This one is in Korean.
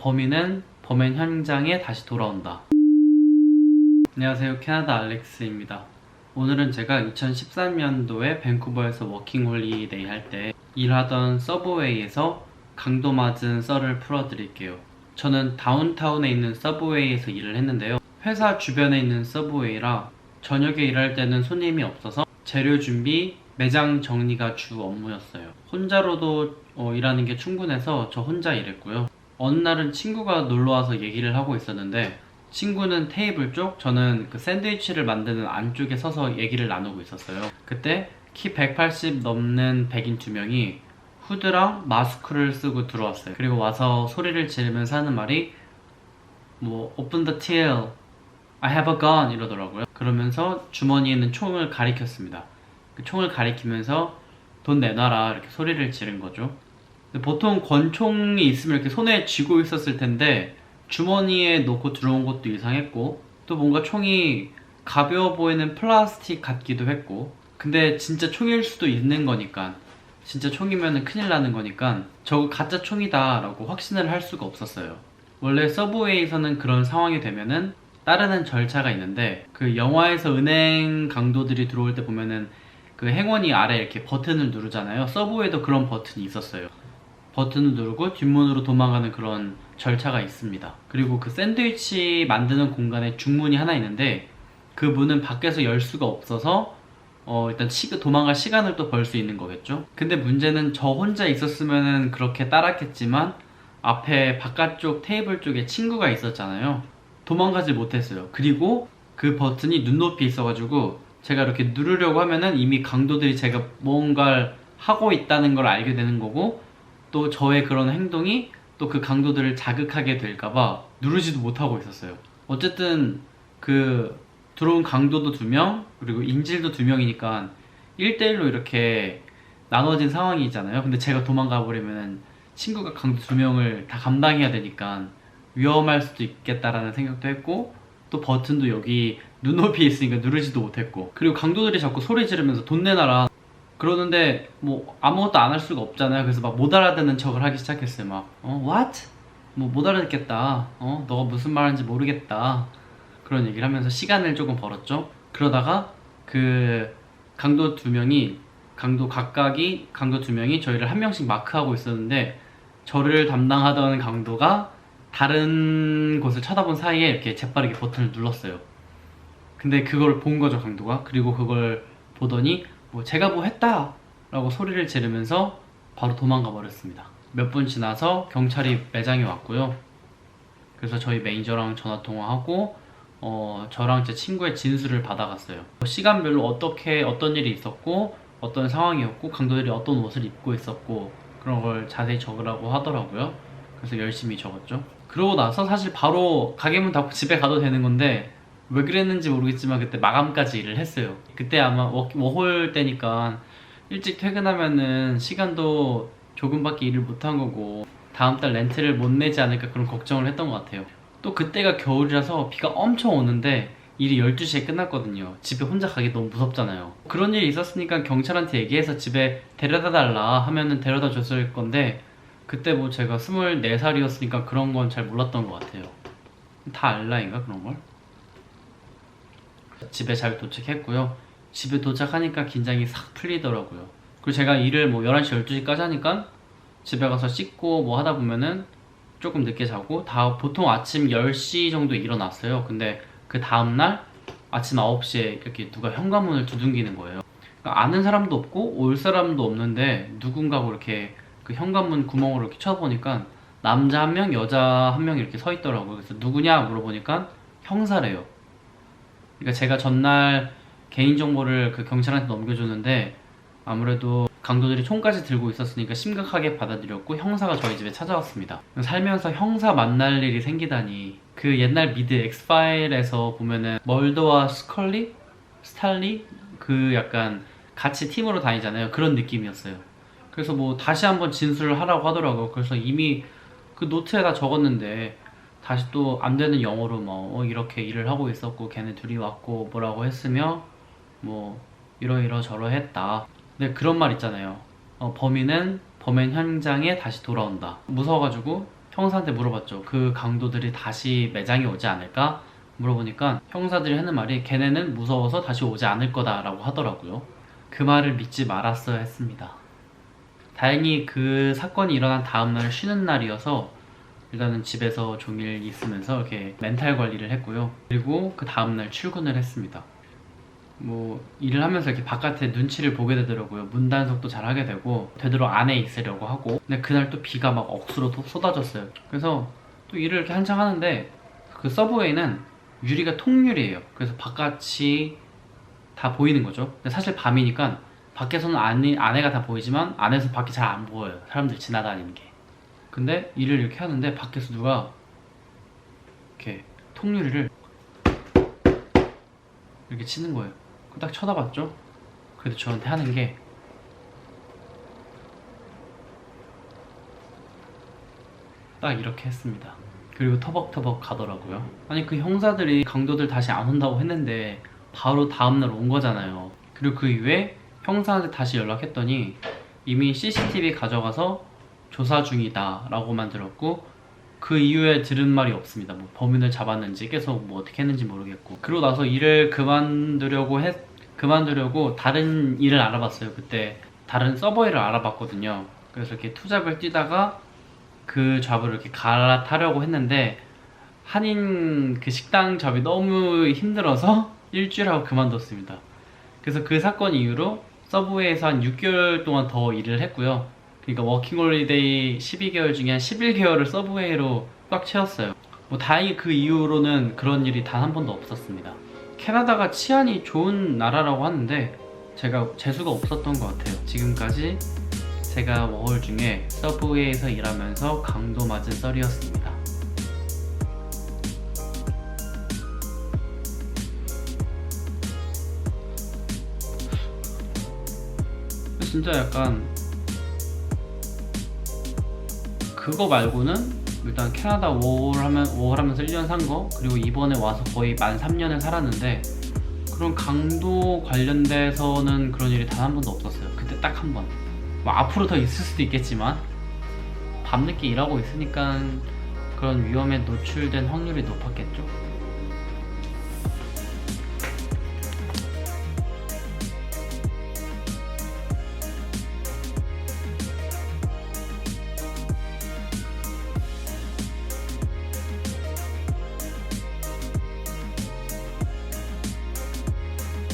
범인은 범행 현장에 다시 돌아온다. 안녕하세요. 캐나다 알렉스입니다. 오늘은 제가 2013년도에 밴쿠버에서 워킹 홀리데이 할 때 일하던 서브웨이에서 강도 맞은 썰을 풀어드릴게요. 저는 다운타운에 있는 서브웨이에서 일을 했는데요. 회사 주변에 있는 서브웨이라 저녁에 일할 때는 손님이 없어서 재료 준비, 매장 정리가 주 업무였어요. 혼자로도 어, 일하는 게 충분해서 저 혼자 일했고요. 어느 날은 친구가 놀러 와서 얘기를 하고 있었는데 친구는 테이블 쪽, 저는 그 샌드위치를 만드는 안쪽에 서서 얘기를 나누고 있었어요. 그때 키 180 넘는 백인 두 명이 후드랑 마스크를 쓰고 들어왔어요. 그리고 와서 소리를 지르면서 하는 말이 뭐 open the till, I have a gun 이러더라고요. 그러면서 주머니에 있는 총을 가리켰습니다. 그 총을 가리키면서 돈 내놔라 이렇게 소리를 지른 거죠. 보통 권총이 있으면 이렇게 손에 쥐고 있었을 텐데 주머니에 넣고 들어온 것도 이상했고 또 뭔가 총이 가벼워 보이는 플라스틱 같기도 했고 근데 진짜 총일 수도 있는 거니까 진짜 총이면 큰일 나는 거니까 저거 가짜 총이다 라고 확신을 할 수가 없었어요. 원래 서브웨이에서는 그런 상황이 되면은 따르는 절차가 있는데 그 영화에서 은행 강도들이 들어올 때 보면은 그 행원이 아래 이렇게 버튼을 누르잖아요. 서브웨이도 그런 버튼이 있었어요 버튼을 누르고 뒷문으로 도망가는 그런 절차가 있습니다. 그리고 그 샌드위치 만드는 공간에 중문이 하나 있는데 그 문은 밖에서 열 수가 없어서 어 일단 시, 도망갈 시간을 또 벌 수 있는 거겠죠. 근데 문제는 저 혼자 있었으면은 그렇게 따랐겠지만 앞에 바깥쪽 테이블 쪽에 친구가 있었잖아요. 도망가지 못했어요. 그리고 그 버튼이 눈높이 있어가지고 제가 이렇게 누르려고 하면은 이미 강도들이 제가 뭔가를 하고 있다는 걸 알게 되는 거고 또 저의 그런 행동이 또 그 강도들을 자극하게 될까봐 누르지도 못하고 있었어요. 어쨌든 그 들어온 강도도 두 명, 그리고 인질도 두 명이니까 1대1로 이렇게 나눠진 상황이잖아요. 근데 제가 도망가 버리면 친구가 강도 두 명을 다 감당해야 되니까 위험할 수도 있겠다라는 생각도 했고 또 버튼도 여기 눈높이에 있으니까 누르지도 못했고 그리고 강도들이 자꾸 소리 지르면서 돈 내놔라 그러는데 뭐 아무것도 안 할 수가 없잖아요. 그래서 막 못 알아듣는 척을 하기 시작했어요. 막 어, what? 뭐 못 알아듣겠다. 어, 너가 무슨 말하는지 모르겠다. 그런 얘기를 하면서 시간을 조금 벌었죠. 그러다가 그 강도 두 명이 강도 각각이 강도 두 명이 저희를 한 명씩 마크하고 있었는데 저를 담당하던 강도가 다른 곳을 쳐다본 사이에 이렇게 재빠르게 버튼을 눌렀어요. 근데 그걸 본 거죠 강도가. 그리고 그걸 보더니 뭐 제가 뭐 했다 라고 소리를 지르면서 바로 도망가 버렸습니다. 몇 분 지나서 경찰이 매장에 왔고요. 그래서 저희 매니저랑 전화 통화하고 어, 저랑 제 친구의 진술을 받아갔어요. 시간별로 어떻게 어떤 일이 있었고 어떤 상황이었고 강도들이 어떤 옷을 입고 있었고 그런 걸 자세히 적으라고 하더라고요. 그래서 열심히 적었죠. 그러고 나서 사실 바로 가게 문 닫고 집에 가도 되는 건데 왜 그랬는지 모르겠지만 그때 마감까지 일을 했어요. 그때 아마 워, 워홀 때니까 일찍 퇴근하면은 시간도 조금밖에 일을 못한 거고 다음 달 렌트를 못 내지 않을까 그런 걱정을 했던 것 같아요. 또 그때가 겨울이라서 비가 엄청 오는데 일이 12시에 끝났거든요. 집에 혼자 가기 너무 무섭잖아요. 그런 일이 있었으니까 경찰한테 얘기해서 집에 데려다 달라 하면은 데려다 줬을 건데 그때 뭐 제가 24살이었으니까 그런 건 잘 몰랐던 것 같아요. 다 알라인가 그런 걸? 집에 잘 도착했고요. 집에 도착하니까 긴장이 싹 풀리더라고요. 그리고 제가 일을 뭐 11시, 12시까지 하니까 집에 가서 씻고 뭐 하다 보면은 조금 늦게 자고 다 보통 아침 10시 정도 일어났어요. 근데 그 다음날 아침 9시에 이렇게 누가 현관문을 두둥기는 거예요. 그러니까 아는 사람도 없고 올 사람도 없는데 누군가가 이렇게 그 현관문 구멍으로 이렇게 쳐보니까 남자 한 명, 여자 한 명 이렇게 서 있더라고요. 그래서 누구냐 물어보니까 형사래요. 그러니까 제가 전날 개인 정보를 그 경찰한테 넘겨줬는데 아무래도 강도들이 총까지 들고 있었으니까 심각하게 받아들였고 형사가 저희 집에 찾아왔습니다. 살면서 형사 만날 일이 생기다니 그 옛날 미드 엑스파일에서 보면은 멀더와 스컬리, 스탈리 그 약간 같이 팀으로 다니잖아요. 그런 느낌이었어요. 그래서 뭐 다시 한번 진술을 하라고 하더라고요. 그래서 이미 그 노트에다 적었는데 다시 또 안 되는 영어로 뭐 어, 이렇게 일을 하고 있었고 걔네 둘이 왔고 뭐라고 했으며 뭐 이러이러 저러했다. 근데 그런 말 있잖아요. 어, 범인은 범행 현장에 다시 돌아온다. 무서워가지고 형사한테 물어봤죠. 그 강도들이 다시 매장에 오지 않을까? 물어보니까 형사들이 하는 말이 걔네는 무서워서 다시 오지 않을 거다라고 하더라고요. 그 말을 믿지 말았어야 했습니다. 다행히 그 사건이 일어난 다음날 쉬는 날이어서 일단은 집에서 종일 있으면서 이렇게 멘탈 관리를 했고요. 그리고 그 다음날 출근을 했습니다. 뭐 일을 하면서 이렇게 바깥에 눈치를 보게 되더라고요. 문 단속도 잘 하게 되고 되도록 안에 있으려고 하고. 근데 그날 또 비가 막 억수로 또 쏟아졌어요. 그래서 또 일을 이렇게 한창 하는데 그 서브웨이는 유리가 통유리예요. 그래서 바깥이 다 보이는 거죠. 근데 사실 밤이니까 밖에서는 안에, 안에가 다 보이지만 안에서 밖이 잘 안 보여요. 사람들 지나다니는 게. 근데 일을 이렇게 하는데 밖에서 누가 이렇게 통유리를 이렇게 치는 거예요. 그딱 쳐다봤죠? 그래도 저한테 하는 게 딱 이렇게 했습니다. 그리고 터벅터벅 가더라고요. 아니 그 형사들이 강도들 다시 안 온다고 했는데 바로 다음날 온 거잖아요. 그리고 그 이후에 형사한테 다시 연락했더니 이미 CCTV 가져가서 조사 중이다 라고만 들었고 그 이후에 들은 말이 없습니다. 뭐 범인을 잡았는지 계속 뭐 어떻게 했는지 모르겠고 그러고 나서 일을 그만두려고 했 그만두려고 다른 일을 알아봤어요. 그때 다른 서버 일을 알아봤거든요. 그래서 이렇게 투잡을 뛰다가 그 잡을 이렇게 갈아타려고 했는데 한인 그 식당 잡이 너무 힘들어서 일주일 하고 그만뒀습니다. 그래서 그 사건 이후로 서브웨이에서 한 6개월 동안 더 일을 했고요. 그러니까 워킹홀리데이 12개월 중에 한 11개월을 서브웨이로 꽉 채웠어요. 뭐 다행히 그 이후로는 그런 일이 단 한 번도 없었습니다. 캐나다가 치안이 좋은 나라라고 하는데 제가 재수가 없었던 것 같아요. 지금까지 제가 워홀 중에 서브웨이에서 일하면서 강도 맞은 썰이었습니다. 진짜 약간 그거 말고는 일단 캐나다 워홀 하면 워홀 하면서 1년 산 거 그리고 이번에 와서 거의 만 3년을 살았는데 그런 강도 관련돼서는 그런 일이 단 한 번도 없었어요. 그때 딱 한 번. 뭐 앞으로 더 있을 수도 있겠지만 밤늦게 일하고 있으니까 그런 위험에 노출된 확률이 높았겠죠.